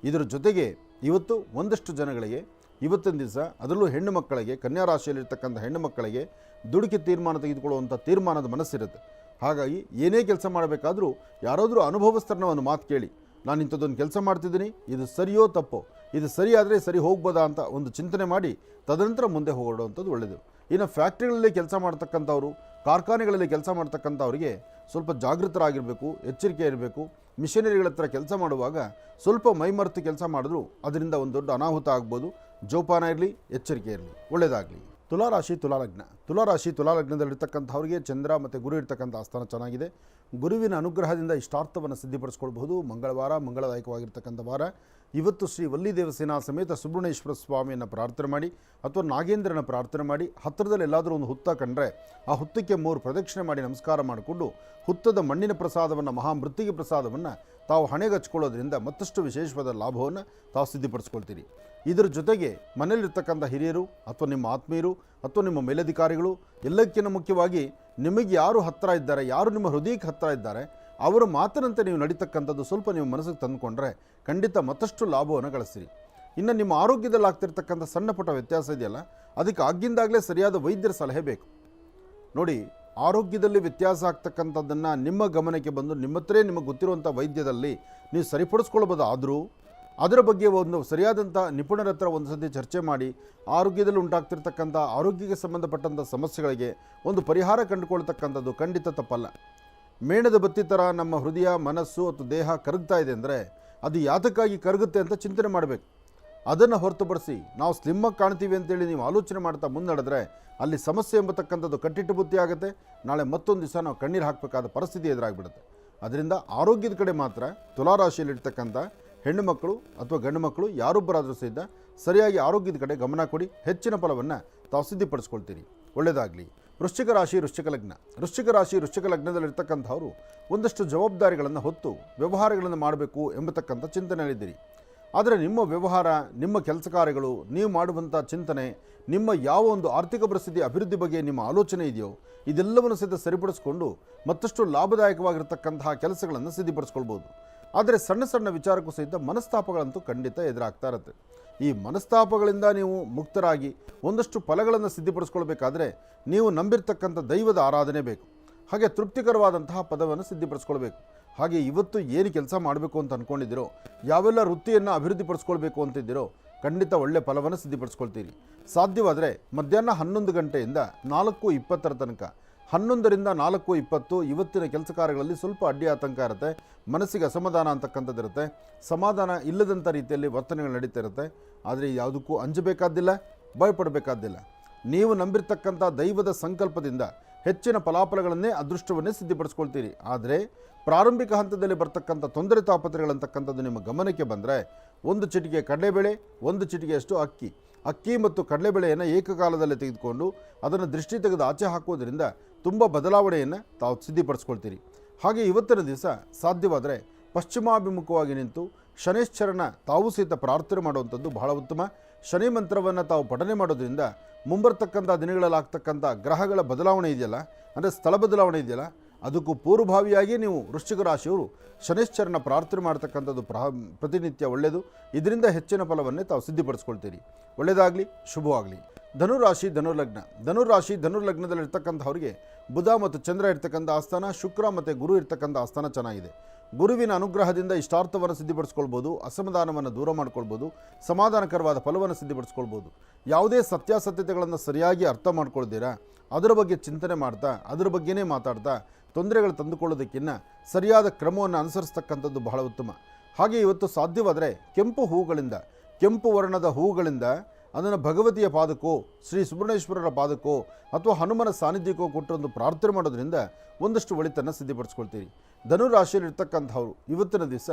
ಇದರ ಜೊತೆಗೆ ಇವತ್ತು ಒಂದಷ್ಟು ಜನಗಳಿಗೆ ಇವತ್ತಿನ ದಿವಸ ಅದರಲ್ಲೂ ಹೆಣ್ಣು ಮಕ್ಕಳಿಗೆ, ಕನ್ಯಾ ರಾಶಿಯಲ್ಲಿರ್ತಕ್ಕಂಥ ಹೆಣ್ಣು ಮಕ್ಕಳಿಗೆ ದುಡುಕಿ ತೀರ್ಮಾನ ತೆಗೆದುಕೊಳ್ಳುವಂಥ ತೀರ್ಮಾನದ ಮನಸ್ಸಿರುತ್ತೆ. ಹಾಗಾಗಿ ಏನೇ ಕೆಲಸ ಮಾಡಬೇಕಾದ್ರೂ ಯಾರಾದರೂ ಅನುಭವಸ್ಥರನ್ನ ಒಂದು ಮಾತು ಕೇಳಿ, ನಾನು ಇಂಥದ್ದೊಂದು ಕೆಲಸ ಮಾಡ್ತಿದ್ದೀನಿ, ಇದು ಸರಿಯೋ ತಪ್ಪೋ? ಇದು ಸರಿಯಾದರೆ ಸರಿ ಹೋಗ್ಬೋದಾ? ಅಂತ ಒಂದು ಚಿಂತನೆ ಮಾಡಿ ತದನಂತರ ಮುಂದೆ ಹೊರಡುವಂಥದ್ದು ಒಳ್ಳೆಯದು ಇನ್ನು ಫ್ಯಾಕ್ಟ್ರಿಗಳಲ್ಲಿ ಕೆಲಸ ಮಾಡ್ತಕ್ಕಂಥವ್ರು, ಕಾರ್ಖಾನೆಗಳಲ್ಲಿ ಕೆಲಸ ಮಾಡ್ತಕ್ಕಂಥವ್ರಿಗೆ ಸ್ವಲ್ಪ ಜಾಗೃತರಾಗಿರಬೇಕು, ಎಚ್ಚರಿಕೆ ಇರಬೇಕು. ಮಿಷನರಿಗಳ ಹತ್ರ ಕೆಲಸ ಮಾಡುವಾಗ ಸ್ವಲ್ಪ ಮೈಮರೆತು ಕೆಲಸ ಮಾಡಿದ್ರು ಅದರಿಂದ ಒಂದು ದೊಡ್ಡ ಅನಾಹುತ ಆಗ್ಬೋದು. ಜೋಪಾನ ಇರಲಿ, ಎಚ್ಚರಿಕೆ ಇರಲಿ. ಒಳ್ಳೆಯದಾಗಲಿ ತುಲಾರಾಶಿ ತುಲಾಲಗ್ನ ತುಲಾರಾಶಿ ತುಲಾಲಗ್ನದಲ್ಲಿರ್ತಕ್ಕಂಥವ್ರಿಗೆ ಚಂದ್ರ ಮತ್ತು ಗುರು ಇರ್ತಕ್ಕಂಥ ಆಸ್ಥಾನ ಚೆನ್ನಾಗಿದೆ. ಗುರುವಿನ ಅನುಗ್ರಹದಿಂದ ಇಷ್ಟಾರ್ಥವನ್ನು ಸಿದ್ಧಿಪಡಿಸ್ಕೊಳ್ಬಹುದು. ಮಂಗಳವಾರ, ಮಂಗಳದಾಯಕವಾಗಿರ್ತಕ್ಕಂಥ ವಾರ. ಇವತ್ತು ಶ್ರೀ ವಲ್ಲಿ ದೇವಸೇನಾ ಸಮೇತ ಸುಬ್ರಹ್ಮಣ್ಯೇಶ್ವರ ಸ್ವಾಮಿಯನ್ನು ಪ್ರಾರ್ಥನೆ ಮಾಡಿ ಅಥವಾ ನಾಗೇಂದ್ರನ ಪ್ರಾರ್ಥನೆ ಮಾಡಿ ಹತ್ತಿರದಲ್ಲಿ ಎಲ್ಲಾದರೂ ಒಂದು ಹುತ್ತ ಕಂಡ್ರೆ ಆ ಹುತ್ತಕ್ಕೆ ಮೂರು ಪ್ರದಕ್ಷಿಣೆ ಮಾಡಿ ನಮಸ್ಕಾರ ಮಾಡಿಕೊಂಡು ಹುತ್ತದ ಮಣ್ಣಿನ ಪ್ರಸಾದವನ್ನು ಮಹಾಮೃತ್ತಿಗೆ ಪ್ರಸಾದವನ್ನು ತಾವು ಹಣೆಗೆ ಹಚ್ಕೊಳ್ಳೋದ್ರಿಂದ ಮತ್ತಷ್ಟು ವಿಶೇಷವಾದ ಲಾಭವನ್ನು ತಾವು ಸಿದ್ಧಪಡಿಸ್ಕೊಳ್ತೀರಿ. ಇದರ ಜೊತೆಗೆ ಮನೆಯಲ್ಲಿರ್ತಕ್ಕಂಥ ಹಿರಿಯರು ಅಥವಾ ನಿಮ್ಮ ಆತ್ಮೀಯರು ಅಥವಾ ನಿಮ್ಮ ಮೇಲಧಿಕಾರಿಗಳು ಎಲ್ಲಕ್ಕಿಂತ ಮುಖ್ಯವಾಗಿ ನಿಮಗೆ ಯಾರು ಹತ್ತಿರ ಇದ್ದಾರೆ, ಯಾರು ನಿಮ್ಮ ಹೃದಯಕ್ಕೆ ಹತ್ತಿರ ಇದ್ದಾರೆ ಅವರ ಮಾತಿನಂತೆ ನೀವು ನಡೀತಕ್ಕಂಥದ್ದು ಸ್ವಲ್ಪ ನೀವು ಮನಸ್ಸಿಗೆ ತಂದುಕೊಂಡ್ರೆ ಖಂಡಿತ ಮತ್ತಷ್ಟು ಲಾಭವನ್ನು ಗಳಿಸ್ತೀರಿ. ಇನ್ನು ನಿಮ್ಮ ಆರೋಗ್ಯದಲ್ಲಿ ಆಗ್ತಿರ್ತಕ್ಕಂಥ ಸಣ್ಣ ಪುಟ್ಟ ವ್ಯತ್ಯಾಸ ಇದೆಯಲ್ಲ, ಅದಕ್ಕೆ ಆಗಿಂದಾಗಲೇ ಸರಿಯಾದ ವೈದ್ಯರ ಸಲಹೆ ಬೇಕು. ನೋಡಿ, ಆರೋಗ್ಯದಲ್ಲಿ ವ್ಯತ್ಯಾಸ ಆಗ್ತಕ್ಕಂಥದ್ದನ್ನು ನಿಮ್ಮ ಗಮನಕ್ಕೆ ಬಂದು ನಿಮ್ಮ ಹತ್ರೇ ನಿಮಗೆ ಗೊತ್ತಿರುವಂಥ ವೈದ್ಯದಲ್ಲಿ ನೀವು ಸರಿಪಡಿಸ್ಕೊಳ್ಬೋದು ಆದರೂ? ಅದರ ಬಗ್ಗೆ ಒಂದು ಸರಿಯಾದಂಥ ನಿಪುಣರ ಹತ್ರ ಒಂದು ಸತಿ ಚರ್ಚೆ ಮಾಡಿ, ಆರೋಗ್ಯದಲ್ಲಿ ಉಂಟಾಗ್ತಿರ್ತಕ್ಕಂಥ ಆರೋಗ್ಯಕ್ಕೆ ಸಂಬಂಧಪಟ್ಟಂಥ ಸಮಸ್ಯೆಗಳಿಗೆ ಒಂದು ಪರಿಹಾರ ಕಂಡುಕೊಳ್ತಕ್ಕಂಥದ್ದು ಖಂಡಿತ ತಪ್ಪಲ್ಲ. ಮೇಣದ ಬತ್ತಿ ಥರ ನಮ್ಮ ಹೃದಯ, ಮನಸ್ಸು ಅಥವಾ ದೇಹ ಕರಗ್ತಾ ಇದೆ ಅಂದರೆ ಅದು ಯಾತಕ್ಕಾಗಿ ಕರಗುತ್ತೆ ಅಂತ ಚಿಂತನೆ ಮಾಡಬೇಕು. ಅದನ್ನು ಹೊರತುಪಡಿಸಿ ನಾವು ಸ್ಲಿಮ್ಮಾಗಿ ಕಾಣ್ತೀವಿ ಅಂತೇಳಿ ನೀವು ಆಲೋಚನೆ ಮಾಡ್ತಾ ಮುನ್ನಡೆದ್ರೆ ಅಲ್ಲಿ ಸಮಸ್ಯೆ ಎಂಬತಕ್ಕಂಥದ್ದು ಕಟ್ಟಿಟ್ಟು ಬುತ್ತಿ ಆಗುತ್ತೆ. ನಾಳೆ ಮತ್ತೊಂದು ದಿವಸ ನಾವು ಕಣ್ಣೀರು ಹಾಕಬೇಕಾದ ಪರಿಸ್ಥಿತಿ ಎದುರಾಗ್ಬಿಡುತ್ತೆ. ಅದರಿಂದ ಆರೋಗ್ಯದ ಕಡೆ ಮಾತ್ರ ತುಲಾರಾಶಿಯಲ್ಲಿರ್ತಕ್ಕಂಥ ಹೆಣ್ಣು ಮಕ್ಕಳು ಅಥವಾ ಗಂಡು ಮಕ್ಕಳು ಯಾರೊಬ್ಬರಾದರೂ ಸಹಿತ ಸರಿಯಾಗಿ ಆರೋಗ್ಯದ ಕಡೆ ಗಮನ ಕೊಡಿ. ಹೆಚ್ಚಿನ ಫಲವನ್ನು ತಾವು ಸಿದ್ಧಿಪಡಿಸ್ಕೊಳ್ತೀರಿ. ಒಳ್ಳೆಯದಾಗಲಿ ವೃಶ್ಚಿಕ ರಾಶಿ, ವೃಶ್ಚಿಕ ಲಗ್ನ. ವೃಶ್ಚಿಕ ರಾಶಿ, ವೃಶ್ಚಿಕ ಲಗ್ನದಲ್ಲಿರ್ತಕ್ಕಂಥವರು ಒಂದಷ್ಟು ಜವಾಬ್ದಾರಿಗಳನ್ನು ಹೊತ್ತು ವ್ಯವಹಾರಗಳನ್ನು ಮಾಡಬೇಕು ಎಂಬತಕ್ಕಂಥ ಚಿಂತನೆಯಲ್ಲಿದ್ದೀರಿ. ಆದರೆ ನಿಮ್ಮ ವ್ಯವಹಾರ, ನಿಮ್ಮ ಕೆಲಸ ಕಾರ್ಯಗಳು, ನೀವು ಮಾಡುವಂಥ ಚಿಂತನೆ, ನಿಮ್ಮ ಯಾವ ಒಂದು ಆರ್ಥಿಕ ಪರಿಸ್ಥಿತಿ, ಅಭಿವೃದ್ಧಿ ಬಗ್ಗೆ ನಿಮ್ಮ ಆಲೋಚನೆ ಇದೆಯೋ, ಇದೆಲ್ಲವನ್ನು ಸಹಿತ ಸರಿಪಡಿಸ್ಕೊಂಡು ಮತ್ತಷ್ಟು ಲಾಭದಾಯಕವಾಗಿರ್ತಕ್ಕಂತಹ ಕೆಲಸಗಳನ್ನು ಸಿದ್ಧಪಡಿಸ್ಕೊಳ್ಬೋದು. ಆದರೆ ಸಣ್ಣ ಸಣ್ಣ ವಿಚಾರಕ್ಕೂ ಸಹಿತ ಮನಸ್ತಾಪಗಳಂತೂ ಖಂಡಿತ ಎದುರಾಗ್ತಾ ಇರುತ್ತೆ. ಈ ಮನಸ್ತಾಪಗಳಿಂದ ನೀವು ಮುಕ್ತರಾಗಿ ಒಂದಷ್ಟು ಫಲಗಳನ್ನು ಸಿದ್ಧಿಪಡಿಸ್ಕೊಳ್ಬೇಕಾದ್ರೆ ನೀವು ನಂಬಿರ್ತಕ್ಕಂಥ ದೈವದ ಆರಾಧನೆ ಬೇಕು. ಹಾಗೆ ತೃಪ್ತಿಕರವಾದಂತಹ ಪದವನ್ನು ಸಿದ್ಧಿಪಡಿಸ್ಕೊಳ್ಬೇಕು. ಹಾಗೆ ಇವತ್ತು ಏನು ಕೆಲಸ ಮಾಡಬೇಕು ಅಂತ ಅಂದ್ಕೊಂಡಿದ್ದೀರೋ ಯಾವೆಲ್ಲ ವೃತ್ತಿಯನ್ನು ಅಭಿವೃದ್ಧಿಪಡಿಸ್ಕೊಳ್ಬೇಕು ಅಂತಿದ್ದೀರೋ, ಖಂಡಿತ ಒಳ್ಳೆ ಫಲವನ್ನು ಸಿದ್ಧಿಪಡಿಸ್ಕೊಳ್ತೀರಿ ಸಾಧ್ಯವಾದರೆ ಮಧ್ಯಾಹ್ನ ಹನ್ನೊಂದು ಗಂಟೆಯಿಂದ ನಾಲ್ಕು ಇಪ್ಪತ್ತರ ತನಕ ಹನ್ನೊಂದರಿಂದ ನಾಲ್ಕು, ಇಪ್ಪತ್ತು, ಇವತ್ತಿನ ಕೆಲಸ ಕಾರ್ಯಗಳಲ್ಲಿ ಸ್ವಲ್ಪ ಅಡ್ಡಿ ಆತಂಕ ಇರುತ್ತೆ. ಮನಸ್ಸಿಗೆ ಅಸಮಾಧಾನ ಅಂತಕ್ಕಂಥದ್ದು ಇರುತ್ತೆ ಸಮಾಧಾನ ಇಲ್ಲದಂಥ ರೀತಿಯಲ್ಲಿ ವರ್ತನೆಗಳು ನಡೀತಾ ಇರುತ್ತೆ ಆದರೆ ಯಾವುದಕ್ಕೂ ಅಂಜಬೇಕಾದ್ದಿಲ್ಲ, ಭಯಪಡಬೇಕಾದ್ದಿಲ್ಲ. ನೀವು ನಂಬಿರ್ತಕ್ಕಂಥ ದೈವದ ಸಂಕಲ್ಪದಿಂದ ಹೆಚ್ಚಿನ ಫಲಾಫಲಗಳನ್ನೇ, ಅದೃಷ್ಟವನ್ನೇ ಸಿದ್ಧಿಪಡಿಸ್ಕೊಳ್ತೀರಿ. ಆದರೆ ಪ್ರಾರಂಭಿಕ ಹಂತದಲ್ಲಿ ಬರ್ತಕ್ಕಂಥ ತೊಂದರೆ ತಾಪತ್ರೆಗಳಂತಕ್ಕಂಥದ್ದು ನಿಮ್ಮ ಗಮನಕ್ಕೆ ಬಂದರೆ, ಒಂದು ಚಿಟಿಕೆ ಕಡಲೆಬೇಳೆ, ಒಂದು ಚಿಟಿಕೆಯಷ್ಟು ಅಕ್ಕಿ. ಅಕ್ಕಿ ಮತ್ತು ಕಡಲೆಬೇಳೆಯನ್ನು ಏಕಕಾಲದಲ್ಲಿ ತೆಗೆದುಕೊಂಡು ಅದನ್ನು ದೃಷ್ಟಿ ತೆಗೆದು ಆಚೆ ಹಾಕೋದ್ರಿಂದ ತುಂಬ ಬದಲಾವಣೆಯನ್ನು ತಾವು ಸಿದ್ಧಿಪಡಿಸ್ಕೊಳ್ತೀರಿ. ಹಾಗೆ ಇವತ್ತಿನ ದಿವಸ ಸಾಧ್ಯವಾದರೆ ಪಶ್ಚಿಮಾಭಿಮುಖವಾಗಿ ನಿಂತು ಶನೇಶ್ವರನ ತಾವು ಸಹಿತ ಪ್ರಾರ್ಥನೆ ಮಾಡುವಂಥದ್ದು ಬಹಳ ಉತ್ತಮ. ಶನಿ ಮಂತ್ರವನ್ನು ತಾವು ಪಠನೆ ಮಾಡೋದ್ರಿಂದ ಮುಂಬರ್ತಕ್ಕಂಥ ದಿನಗಳಲ್ಲಿ ಆಗ್ತಕ್ಕಂಥ ಗ್ರಹಗಳ ಬದಲಾವಣೆ ಇದೆಯಲ್ಲ? ಅಂದರೆ ಸ್ಥಳ ಬದಲಾವಣೆ ಇದೆಯಲ್ಲ? ಅದಕ್ಕೂ ಪೂರ್ವಭಾವಿಯಾಗಿ ನೀವು ವೃಶ್ಚಿಕ ರಾಶಿಯವರು ಶನಿಶ್ಚರನ ಪ್ರಾರ್ಥನೆ ಮಾಡ್ತಕ್ಕಂಥದ್ದು ಪ್ರಾ, ಪ್ರತಿನಿತ್ಯ ಒಳ್ಳೆಯದು. ಇದರಿಂದ ಹೆಚ್ಚಿನ ಫಲವನ್ನೇ ತಾವು ಸಿದ್ಧಿಪಡಿಸ್ಕೊಳ್ತೀರಿ. ಒಳ್ಳೆಯದಾಗಲಿ, ಶುಭವಾಗಲಿ. ಧನುರಾಶಿ ಧನುರ್ಲಗ್ನ. ಧನುರಾಶಿ ಧನುರ್ಲಗ್ನದಲ್ಲಿರ್ತಕ್ಕಂಥವ್ರಿಗೆ ಬುಧ ಮತ್ತು ಚಂದ್ರ ಇರ್ತಕ್ಕಂಥ ಆಸ್ಥಾನ, ಶುಕ್ರ ಮತ್ತು ಗುರು ಇರ್ತಕ್ಕಂಥ ಆಸ್ಥಾನ ಚೆನ್ನಾಗಿದೆ. ಗುರುವಿನ ಅನುಗ್ರಹದಿಂದ ಇಷ್ಟಾರ್ಥವನ್ನು ಸಿದ್ಧಪಡಿಸ್ಕೊಳ್ಬೋದು, ಅಸಮಾಧಾನವನ್ನು ದೂರ ಮಾಡ್ಕೊಳ್ಬೋದು, ಸಮಾಧಾನಕರವಾದ ಫಲವನ್ನು ಸಿದ್ಧಪಡಿಸ್ಕೊಳ್ಬೋದು. ಯಾವುದೇ ಸತ್ಯಾಸತ್ಯತೆಗಳನ್ನು ಸರಿಯಾಗಿ ಅರ್ಥ ಮಾಡ್ಕೊಳ್ತೀರಾ? ಅದರ ಬಗ್ಗೆ ಚಿಂತನೆ ಮಾಡ್ತಾ, ಅದರ ಬಗ್ಗೆನೇ ಮಾತಾಡ್ತಾ, ತೊಂದರೆಗಳು ತಂದುಕೊಳ್ಳೋದಕ್ಕಿಂತ ಸರಿಯಾದ ಕ್ರಮವನ್ನು ಅನುಸರಿಸ್ತಕ್ಕಂಥದ್ದು ಬಹಳ ಉತ್ತಮ. ಹಾಗೆ ಇವತ್ತು ಸಾಧ್ಯವಾದರೆ ಕೆಂಪು ಹೂಗಳಿಂದ, ಕೆಂಪು ವರ್ಣದ ಹೂಗಳಿಂದ ಅದನ್ನು ಭಗವತಿಯ ಪಾದಕ್ಕೋ, ಶ್ರೀ ಸುಬ್ರಹ್ಮಣ್ಯೇಶ್ವರರ ಪಾದಕ್ಕೋ ಅಥವಾ ಹನುಮನ ಸಾನ್ನಿಧ್ಯಕ್ಕೋ ಕೊಟ್ಟರೆ ಒಂದು ಪ್ರಾರ್ಥನೆ ಮಾಡೋದ್ರಿಂದ ಒಂದಷ್ಟು ಒಳಿತನ್ನು ಸಿದ್ಧಪಡಿಸ್ಕೊಳ್ತೀರಿ. ಧನುರಾಶಿಯಲ್ಲಿ ಇರ್ತಕ್ಕಂಥವ್ರು, ಇವತ್ತಿನ ದಿವಸ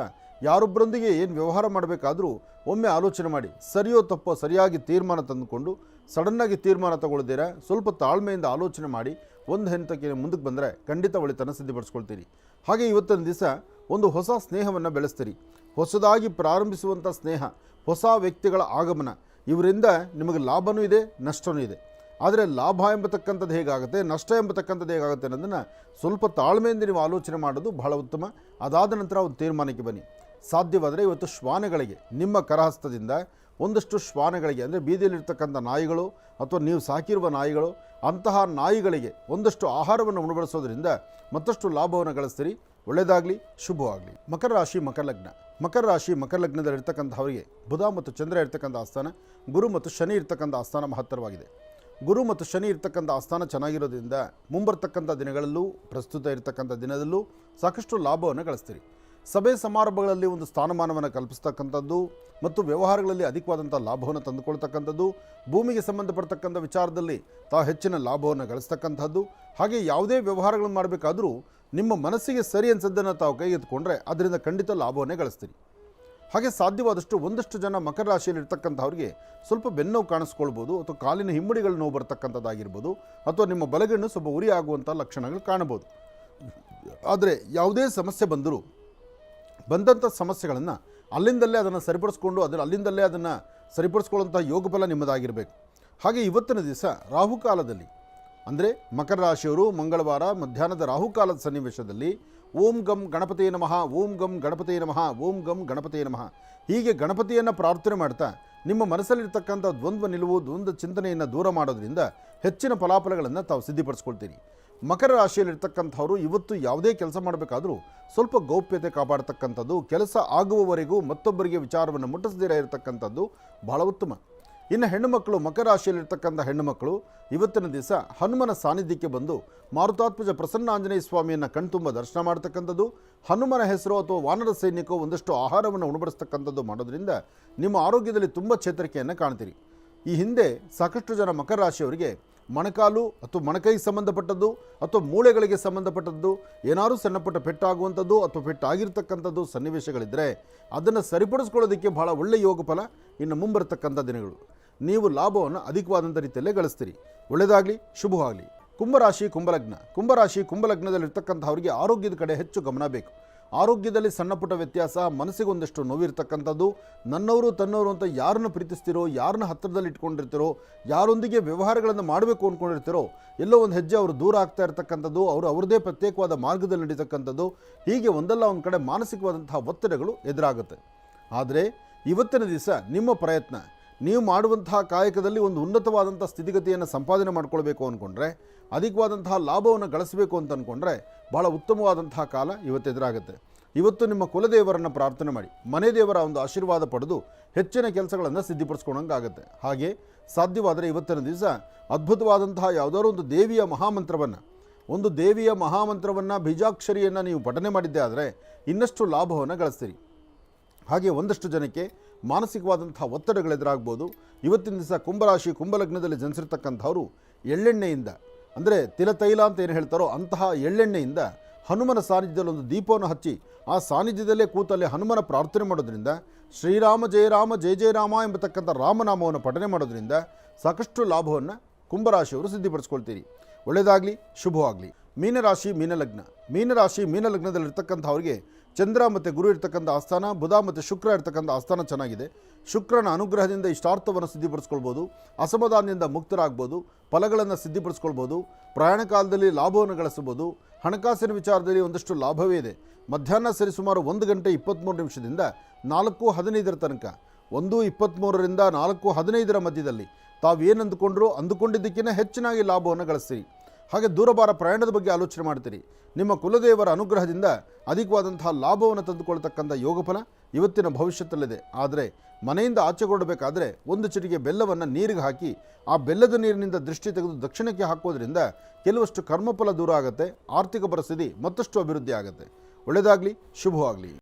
ಯಾರೊಬ್ಬರೊಂದಿಗೆ ಏನು ವ್ಯವಹಾರ ಮಾಡಬೇಕಾದರೂ ಒಮ್ಮೆ ಆಲೋಚನೆ ಮಾಡಿ, ಸರಿಯೋ ತಪ್ಪೋ ಸರಿಯಾಗಿ ತೀರ್ಮಾನ ತಂದುಕೊಂಡು, ಸಡನ್ನಾಗಿ ತೀರ್ಮಾನ ತಗೊಳ್ದಿರ, ಸ್ವಲ್ಪ ತಾಳ್ಮೆಯಿಂದ ಆಲೋಚನೆ ಮಾಡಿ, ಒಂದು ಹಂತಕ್ಕೆ ಮುಂದಕ್ಕೆ ಬಂದರೆ ಖಂಡಿತ ಒಳಿತನ್ನು ಸಿದ್ಧಪಡಿಸ್ಕೊಳ್ತೀರಿ. ಹಾಗೆ ಇವತ್ತಿನ ದಿವಸ ಒಂದು ಹೊಸ ಸ್ನೇಹವನ್ನು ಬೆಳೆಸ್ತೀರಿ. ಹೊಸದಾಗಿ ಪ್ರಾರಂಭಿಸುವಂಥ ಸ್ನೇಹ, ಹೊಸ ವ್ಯಕ್ತಿಗಳ ಆಗಮನ ಇವರಿಂದ ನಿಮಗೆ ಲಾಭವೂ ಇದೆ ನಷ್ಟವೂ ಇದೆ. ಆದರೆ ಲಾಭ ಎಂಬತಕ್ಕಂಥದ್ದು ಹೇಗಾಗುತ್ತೆ, ನಷ್ಟ ಎಂಬತಕ್ಕಂಥದ್ದು ಹೇಗಾಗುತ್ತೆ ಅನ್ನೋದನ್ನು ಸ್ವಲ್ಪ ತಾಳ್ಮೆಯಿಂದ ನೀವು ಆಲೋಚನೆ ಮಾಡೋದು ಬಹಳ ಉತ್ತಮ. ಅದಾದ ನಂತರ ಒಂದು ತೀರ್ಮಾನಕ್ಕೆ ಬನ್ನಿ. ಸಾಧ್ಯವಾದರೆ ಇವತ್ತು ಶ್ವಾನಗಳಿಗೆ, ನಿಮ್ಮ ಕರಹಸ್ತದಿಂದ ಒಂದಷ್ಟು ಶ್ವಾನಗಳಿಗೆ, ಅಂದರೆ ಬೀದಿಯಲ್ಲಿರ್ತಕ್ಕಂಥ ನಾಯಿಗಳು ಅಥವಾ ನೀವು ಸಾಕಿರುವ ನಾಯಿಗಳು, ಅಂತಹ ನಾಯಿಗಳಿಗೆ ಒಂದಷ್ಟು ಆಹಾರವನ್ನು ಉಣಬಡಿಸೋದ್ರಿಂದ ಮತ್ತಷ್ಟು ಲಾಭವನ್ನು ಗಳಿಸ್ತೀರಿ. ಒಳ್ಳೆಯದಾಗಲಿ, ಶುಭವಾಗಲಿ. ಮಕರ ರಾಶಿ, ಮಕರ ಲಗ್ನ. ಮಕರ ರಾಶಿ, ಮಕರ ಲಗ್ನದಲ್ಲಿರ್ತಕ್ಕಂಥವರಿಗೆ ಬುಧ ಮತ್ತು ಚಂದ್ರ ಇರ್ತಕ್ಕಂಥ ಆಸ್ಥಾನ, ಗುರು ಮತ್ತು ಶನಿ ಇರ್ತಕ್ಕಂಥ ಆಸ್ಥಾನ ಮಹತ್ತರವಾಗಿದೆ. ಗುರು ಮತ್ತು ಶನಿ ಇರ್ತಕ್ಕಂಥ ಆಸ್ಥಾನ ಚೆನ್ನಾಗಿರೋದ್ರಿಂದ ಮುಂಬರ್ತಕ್ಕಂಥ ದಿನಗಳಲ್ಲೂ, ಪ್ರಸ್ತುತ ಇರತಕ್ಕಂಥ ದಿನದಲ್ಲೂ ಸಾಕಷ್ಟು ಲಾಭವನ್ನು ಗಳಿಸ್ತೀರಿ. ಸಭೆ ಸಮಾರಂಭಗಳಲ್ಲಿ ಒಂದು ಸ್ಥಾನಮಾನವನ್ನು ಕಲ್ಪಿಸ್ತಕ್ಕಂಥದ್ದು ಮತ್ತು ವ್ಯವಹಾರಗಳಲ್ಲಿ ಅಧಿಕವಾದಂಥ ಲಾಭವನ್ನು ತಂದುಕೊಳ್ತಕ್ಕಂಥದ್ದು, ಭೂಮಿಗೆ ಸಂಬಂಧಪಡ್ತಕ್ಕಂಥ ವಿಚಾರದಲ್ಲಿ ತಾವು ಹೆಚ್ಚಿನ ಲಾಭವನ್ನು ಗಳಿಸ್ತಕ್ಕಂಥದ್ದು, ಹಾಗೆ ಯಾವುದೇ ವ್ಯವಹಾರಗಳನ್ನು ಮಾಡಬೇಕಾದರೂ ನಿಮ್ಮ ಮನಸ್ಸಿಗೆ ಸರಿ ಅನ್ಸದ್ದನ್ನು ತಾವು ಕೈಗೆತ್ತಿಕೊಂಡ್ರೆ ಅದರಿಂದ ಖಂಡಿತ ಲಾಭವನ್ನೇ ಗಳಿಸ್ತೀರಿ. ಹಾಗೆ ಸಾಧ್ಯವಾದಷ್ಟು ಒಂದಷ್ಟು ಜನ ಮಕರ ರಾಶಿಯಲ್ಲಿ ಇರ್ತಕ್ಕಂಥವ್ರಿಗೆ ಸ್ವಲ್ಪ ಬೆನ್ನೋವು ಕಾಣಿಸ್ಕೊಳ್ಬೋದು ಅಥವಾ ಕಾಲಿನ ಹಿಮ್ಮಡಿಗಳ ನೋವು ಬರ್ತಕ್ಕಂಥದ್ದಾಗಿರ್ಬೋದು ಅಥವಾ ನಿಮ್ಮ ಬಲಗಣ್ಣು ಸ್ವಲ್ಪ ಉರಿ ಆಗುವಂಥ ಲಕ್ಷಣಗಳು ಕಾಣಬಹುದು ಆದರೆ ಯಾವುದೇ ಸಮಸ್ಯೆ ಬಂದರೂ ಬಂದಂಥ ಸಮಸ್ಯೆಗಳನ್ನು ಅಲ್ಲಿಂದಲ್ಲೇ ಅದನ್ನು ಸರಿಪಡಿಸ್ಕೊಂಡು ಅದರ ಅಲ್ಲಿಂದಲ್ಲೇ ಅದನ್ನು ಸರಿಪಡಿಸ್ಕೊಳ್ಳುವಂಥ ಯೋಗಬಲ ನಿಮ್ಮದಾಗಿರಬೇಕು. ಹಾಗೆ ಇವತ್ತಿನ ದಿವಸ ರಾಹುಕಾಲದಲ್ಲಿ ಅಂದರೆ ಮಕರ ರಾಶಿಯವರು ಮಂಗಳವಾರ ಮಧ್ಯಾಹ್ನದ ರಾಹುಕಾಲದ ಸನ್ನಿವೇಶದಲ್ಲಿ ಓಂ ಗಂ ಗಣಪತಿಯ ನಮಃ, ಓಂ ಗಂ ಗಣಪತಿಯ ನಮಃ, ಓಂ ಗಂ ಗಣಪತಿಯ ನಮಃ. ಹೀಗೆ ಗಣಪತಿಯನ್ನು ಪ್ರಾರ್ಥನೆ ಮಾಡ್ತಾ ನಿಮ್ಮ ಮನಸ್ಸಲ್ಲಿರ್ತಕ್ಕಂಥ ದ್ವಂದ್ವ ನಿಲುವು, ದ್ವಂದ್ವ ಚಿಂತನೆಯನ್ನು ದೂರ ಮಾಡೋದ್ರಿಂದ ಹೆಚ್ಚಿನ ಫಲಾಫಲಗಳನ್ನು ತಾವು ಸಿದ್ಧಿಪಡಿಸ್ಕೊಳ್ತೀರಿ. ಮಕರ ರಾಶಿಯಲ್ಲಿರ್ತಕ್ಕಂಥವರು ಇವತ್ತು ಯಾವುದೇ ಕೆಲಸ ಮಾಡಬೇಕಾದರೂ ಸ್ವಲ್ಪ ಗೌಪ್ಯತೆ ಕಾಪಾಡತಕ್ಕಂಥದ್ದು, ಕೆಲಸ ಆಗುವವರೆಗೂ ಮತ್ತೊಬ್ಬರಿಗೆ ವಿಚಾರವನ್ನು ಮುಟ್ಟಿಸದಿರ ಇರತಕ್ಕಂಥದ್ದು ಬಹಳ ಉತ್ತಮ. ಇನ್ನು ಹೆಣ್ಣುಮಕ್ಕಳು ಮಕರ ರಾಶಿಯಲ್ಲಿರ್ತಕ್ಕಂಥ ಹೆಣ್ಣುಮಕ್ಕಳು, ಇವತ್ತಿನ ದಿವಸ ಹನುಮನ ಸಾನ್ನಿಧ್ಯಕ್ಕೆ ಬಂದು ಮಾರುತಾತ್ಮಜ ಪ್ರಸನ್ನಾಂಜನೇಯ ಸ್ವಾಮಿಯನ್ನು ಕಣ್ತುಂಬ ದರ್ಶನ ಮಾಡ್ತಕ್ಕಂಥದ್ದು, ಹನುಮನ ಹೆಸರು ಅಥವಾ ವಾನರ ಸೈನಿಕೋ ಒಂದಷ್ಟು ಆಹಾರವನ್ನು ಉಣಬಡಿಸ್ತಕ್ಕಂಥದ್ದು ಮಾಡೋದ್ರಿಂದ ನಿಮ್ಮ ಆರೋಗ್ಯದಲ್ಲಿ ತುಂಬ ಚೇತರಿಕೆಯನ್ನು ಕಾಣ್ತೀರಿ. ಈ ಹಿಂದೆ ಸಾಕಷ್ಟು ಜನ ಮಕರ ರಾಶಿಯವರಿಗೆ ಮೊಣಕಾಲು ಅಥವಾ ಮೊಣಕೈಗೆ ಸಂಬಂಧಪಟ್ಟದ್ದು ಅಥವಾ ಮೂಳೆಗಳಿಗೆ ಸಂಬಂಧಪಟ್ಟದ್ದು, ಏನಾದರೂ ಸಣ್ಣಪುಟ್ಟ ಪೆಟ್ಟಾಗುವಂಥದ್ದು ಅಥವಾ ಪೆಟ್ಟಾಗಿರ್ತಕ್ಕಂಥದ್ದು ಸನ್ನಿವೇಶಗಳಿದ್ದರೆ ಅದನ್ನು ಸರಿಪಡಿಸ್ಕೊಳ್ಳೋದಕ್ಕೆ ಬಹಳ ಒಳ್ಳೆಯ ಯೋಗ ಫಲ ಇನ್ನು ಮುಂಬರತಕ್ಕಂಥ ದಿನಗಳು. ನೀವು ಲಾಭವನ್ನು ಅಧಿಕವಾದಂಥ ರೀತಿಯಲ್ಲೇ ಗಳಿಸ್ತೀರಿ. ಒಳ್ಳೆಯದಾಗಲಿ, ಶುಭವಾಗಲಿ. ಕುಂಭರಾಶಿ, ಕುಂಭಲಗ್ನ. ಕುಂಭರಾಶಿ, ಕುಂಭಲಗ್ನದಲ್ಲಿರ್ತಕ್ಕಂಥವ್ರಿಗೆ ಆರೋಗ್ಯದ ಕಡೆ ಹೆಚ್ಚು ಗಮನ ಬೇಕು. ಆರೋಗ್ಯದಲ್ಲಿ ಸಣ್ಣ ಪುಟ್ಟ ವ್ಯತ್ಯಾಸ, ಮನಸ್ಸಿಗೆ ಒಂದಷ್ಟು ನೋವಿರ್ತಕ್ಕಂಥದ್ದು, ನನ್ನವರು ತನ್ನವರು ಅಂತ ಯಾರನ್ನು ಪ್ರೀತಿಸ್ತಿರೋ, ಯಾರನ್ನ ಹತ್ತಿರದಲ್ಲಿ ಇಟ್ಕೊಂಡಿರ್ತಿರೋ, ಯಾರೊಂದಿಗೆ ವ್ಯವಹಾರಗಳನ್ನು ಮಾಡಬೇಕು ಅಂದ್ಕೊಂಡಿರ್ತಿರೋ ಎಲ್ಲೋ ಒಂದು ಹೆಜ್ಜೆ ಅವರು ದೂರ ಆಗ್ತಾ ಇರ್ತಕ್ಕಂಥದ್ದು, ಅವರು ಅವ್ರದ್ದೇ ಪ್ರತ್ಯೇಕವಾದ ಮಾರ್ಗದಲ್ಲಿ ನಡೀತಕ್ಕಂಥದ್ದು, ಹೀಗೆ ಒಂದಲ್ಲ ಒಂದು ಕಡೆ ಮಾನಸಿಕವಾದಂತಹ ಒತ್ತಡಗಳು ಎದುರಾಗುತ್ತೆ. ಆದರೆ, ಇವತ್ತಿನ ದಿವಸ ನಿಮ್ಮ ಪ್ರಯತ್ನ. ನೀವು ಮಾಡುವಂತಹ ಕಾಯಕದಲ್ಲಿ ಒಂದು ಉನ್ನತವಾದಂಥ ಸ್ಥಿತಿಗತಿಯನ್ನು ಸಂಪಾದನೆ ಮಾಡ್ಕೊಳ್ಬೇಕು ಅಂದ್ಕೊಂಡ್ರೆ ಅಧಿಕವಾದಂತಹ ಲಾಭವನ್ನು ಗಳಿಸಬೇಕು ಅಂತ ಅಂದ್ಕೊಂಡ್ರೆ ಭಾಳ ಉತ್ತಮವಾದಂತಹ ಕಾಲ ಇವತ್ತು ಎದುರಾಗುತ್ತೆ. ಇವತ್ತು ನಿಮ್ಮ ಕುಲದೇವರನ್ನು ಪ್ರಾರ್ಥನೆ ಮಾಡಿ, ಮನೆ ದೇವರ ಒಂದು ಆಶೀರ್ವಾದ ಪಡೆದು ಹೆಚ್ಚಿನ ಕೆಲಸಗಳನ್ನು ಸಿದ್ಧಿಪಡಿಸ್ಕೊಳಂಗಾಗುತ್ತೆ ಹಾಗೆ ಸಾಧ್ಯವಾದರೆ ಇವತ್ತಿನ ದಿವಸ ಅದ್ಭುತವಾದಂತಹ ಯಾವುದಾದ್ರು ಒಂದು ದೇವಿಯ ಮಹಾಮಂತ್ರವನ್ನು, ಒಂದು ದೇವಿಯ ಮಹಾಮಂತ್ರವನ್ನು, ಬೀಜಾಕ್ಷರಿಯನ್ನು ನೀವು ಪಠನೆ ಮಾಡಿದ್ದೆ ಆದರೆ ಇನ್ನಷ್ಟು ಲಾಭವನ್ನು ಗಳಿಸ್ತೀರಿ. ಹಾಗೆ ಒಂದಷ್ಟು ಜನಕ್ಕೆ ಮಾನಸಿಕವಾದಂತಹ ಒತ್ತಡಗಳೆದುರಾಗ್ಬೋದು ಇವತ್ತಿನ ದಿವಸ ಕುಂಭರಾಶಿ, ಕುಂಭಲಗ್ನದಲ್ಲಿ ಜನಿಸಿರ್ತಕ್ಕಂಥವರು ಎಳ್ಳೆಣ್ಣೆಯಿಂದ, ಅಂದರೆ ತಿಲತೈಲ ಅಂತ ಏನು ಹೇಳ್ತಾರೋ ಅಂತಹ ಎಳ್ಳೆಣ್ಣೆಯಿಂದ ಹನುಮನ ಸಾನ್ನಿಧ್ಯದಲ್ಲಿ ಒಂದು ದೀಪವನ್ನು ಹಚ್ಚಿ, ಆ ಸಾನ್ನಿಧ್ಯದಲ್ಲೇ ಕೂತಲ್ಲಿ ಹನುಮನ ಪ್ರಾರ್ಥನೆ ಮಾಡೋದ್ರಿಂದ, ಶ್ರೀರಾಮ ಜಯರಾಮ ಜಯ ಜಯರಾಮ ಎಂಬತಕ್ಕಂಥ ರಾಮನಾಮವನ್ನು ಪಠನೆ ಮಾಡೋದ್ರಿಂದ ಸಾಕಷ್ಟು ಲಾಭವನ್ನು ಕುಂಭರಾಶಿಯವರು ಸಿದ್ಧಿಪಡಿಸ್ಕೊಳ್ತೀರಿ. ಒಳ್ಳೆಯದಾಗಲಿ, ಶುಭವಾಗಲಿ. ಮೀನರಾಶಿ, ಮೀನಲಗ್ನ. ಮೀನರಾಶಿ, ಮೀನಲಗ್ನದಲ್ಲಿರ್ತಕ್ಕಂಥವ್ರಿಗೆ ಚಂದ್ರ ಮತ್ತು ಗುರು ಇರ್ತಕ್ಕಂಥ ಆಸ್ಥಾನ, ಬುಧ ಮತ್ತು ಶುಕ್ರ ಇರ್ತಕ್ಕಂಥ ಆಸ್ಥಾನ ಚೆನ್ನಾಗಿದೆ. ಶುಕ್ರನ ಅನುಗ್ರಹದಿಂದ ಇಷ್ಟಾರ್ಥವನ್ನು ಸಿದ್ಧಿಪಡಿಸ್ಕೊಳ್ಬೋದು, ಅಸಮಾಧಾನದಿಂದ ಮುಕ್ತರಾಗ್ಬೋದು, ಫಲಗಳನ್ನು ಸಿದ್ಧಿಪಡಿಸ್ಕೊಳ್ಬೋದು, ಪ್ರಯಾಣ ಕಾಲದಲ್ಲಿ ಲಾಭವನ್ನು ಗಳಿಸಬಹುದು. ಹಣಕಾಸಿನ ವಿಚಾರದಲ್ಲಿ ಒಂದಷ್ಟು ಲಾಭವೇ ಇದೆ. ಮಧ್ಯಾಹ್ನ ಸರಿಸುಮಾರು ಒಂದು ಗಂಟೆ ಇಪ್ಪತ್ತ್ಮೂರು ನಿಮಿಷದಿಂದ ನಾಲ್ಕು ಹದಿನೈದರ ತನಕ, ಒಂದು ಇಪ್ಪತ್ತ್ಮೂರರಿಂದ ನಾಲ್ಕು ಹದಿನೈದರ ಮಧ್ಯದಲ್ಲಿ ತಾವೇನು ಅಂದುಕೊಂಡ್ರು ಅಂದುಕೊಂಡಿದ್ದಕ್ಕಿಂತ ಹೆಚ್ಚಿನಾಗಿ ಲಾಭವನ್ನು ಗಳಿಸ್ತೀರಿ ಹಾಗೆ ದೂರಭಾರ ಪ್ರಯಾಣದ ಬಗ್ಗೆ ಆಲೋಚನೆ ಮಾಡ್ತೀರಿ. ನಿಮ್ಮ ಕುಲದೇವರ ಅನುಗ್ರಹದಿಂದ ಅಧಿಕವಾದಂತಹ ಲಾಭವನ್ನು ತಂದುಕೊಳ್ತಕ್ಕಂಥ ಯೋಗಫಲ ಇವತ್ತಿನ ಭವಿಷ್ಯದಲ್ಲಿದೆ ಆದರೆ ಮನೆಯಿಂದ ಆಚೆಗೊಡಬೇಕಾದ್ರೆ ಒಂದು ಚಿಟಿಗೆ ಬೆಲ್ಲವನ್ನು ನೀರಿಗೆ ಹಾಕಿ ಆ ಬೆಲ್ಲದ ನೀರಿನಿಂದ ದೃಷ್ಟಿ ತೆಗೆದು ದಕ್ಷಿಣಕ್ಕೆ ಹಾಕೋದ್ರಿಂದ ಕೆಲವಷ್ಟು ಕರ್ಮಫಲ ದೂರ ಆಗುತ್ತೆ, ಆರ್ಥಿಕ ಪರಿಸ್ಥಿತಿ ಮತ್ತಷ್ಟು ಅಭಿವೃದ್ಧಿ ಆಗುತ್ತೆ. ಒಳ್ಳೆಯದಾಗಲಿ, ಶುಭವಾಗಲಿ.